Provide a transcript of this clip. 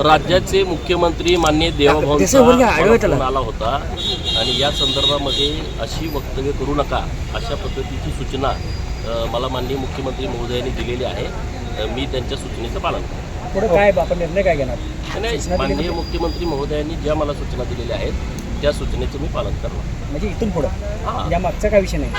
राज्याचे मुख्यमंत्री मान्य त्याचं आला होता. आणि या संदर्भामध्ये अशी वक्तव्य करू नका अशा पद्धतीची सूचना मला माननीय मुख्यमंत्री महोदयांनी दिलेली आहे. मी त्यांच्या सूचनेचं पालन करतो. काय आपण निर्णय काय घेणार? नाही माननीय मुख्यमंत्री महोदयांनी ज्या मला सूचना दिलेल्या आहेत त्या सूचनेचं मी पालन करणार. म्हणजे इथून पुढं. हां. या मागचा काय विषय नाही.